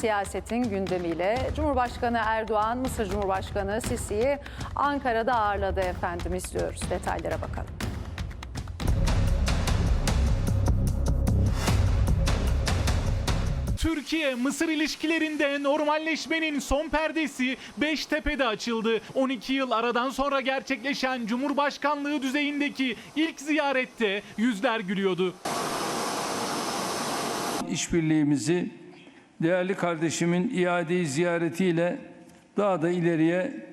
siyasetin gündemiyle Cumhurbaşkanı Erdoğan, Mısır Cumhurbaşkanı Sisi'yi Ankara'da ağırladı efendim istiyoruz. Detaylara bakalım. Türkiye-Mısır ilişkilerinde normalleşmenin son perdesi Beştepe'de açıldı. 12 yıl aradan sonra gerçekleşen Cumhurbaşkanlığı düzeyindeki ilk ziyarette yüzler gülüyordu. işbirliğimizi değerli kardeşimin iade ziyaretiyle daha da ileriye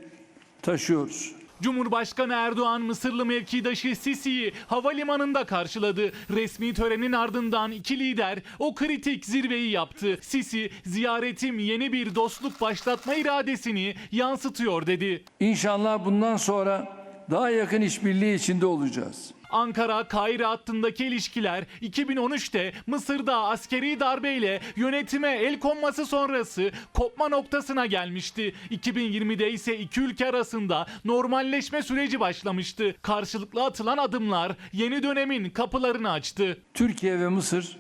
taşıyoruz. Cumhurbaşkanı Erdoğan Mısırlı mevkidaşı Sisi'yi havalimanında karşıladı. Resmi törenin ardından iki lider o kritik zirveyi yaptı. Sisi ziyaretim yeni bir dostluk başlatma iradesini yansıtıyor dedi. İnşallah bundan sonra daha yakın işbirliği içinde olacağız. Ankara-Kahire hattındaki ilişkiler 2013'te Mısır'da askeri darbeyle yönetime el konması sonrası kopma noktasına gelmişti. 2020'de ise iki ülke arasında normalleşme süreci başlamıştı. Karşılıklı atılan adımlar yeni dönemin kapılarını açtı. Türkiye ve Mısır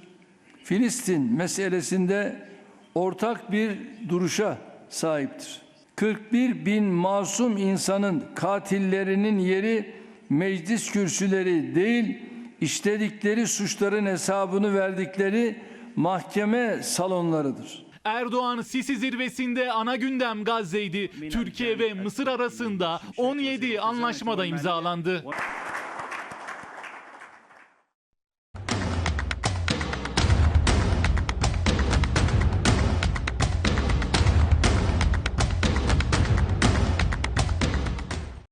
Filistin meselesinde ortak bir duruşa sahiptir. 41 bin masum insanın katillerinin yeri meclis kürsüleri değil, işledikleri suçların hesabını verdikleri mahkeme salonlarıdır. Erdoğan Sisi zirvesinde ana gündem Gazze'ydi. Türkiye ve Mısır arasında 17 anlaşmada imzalandı.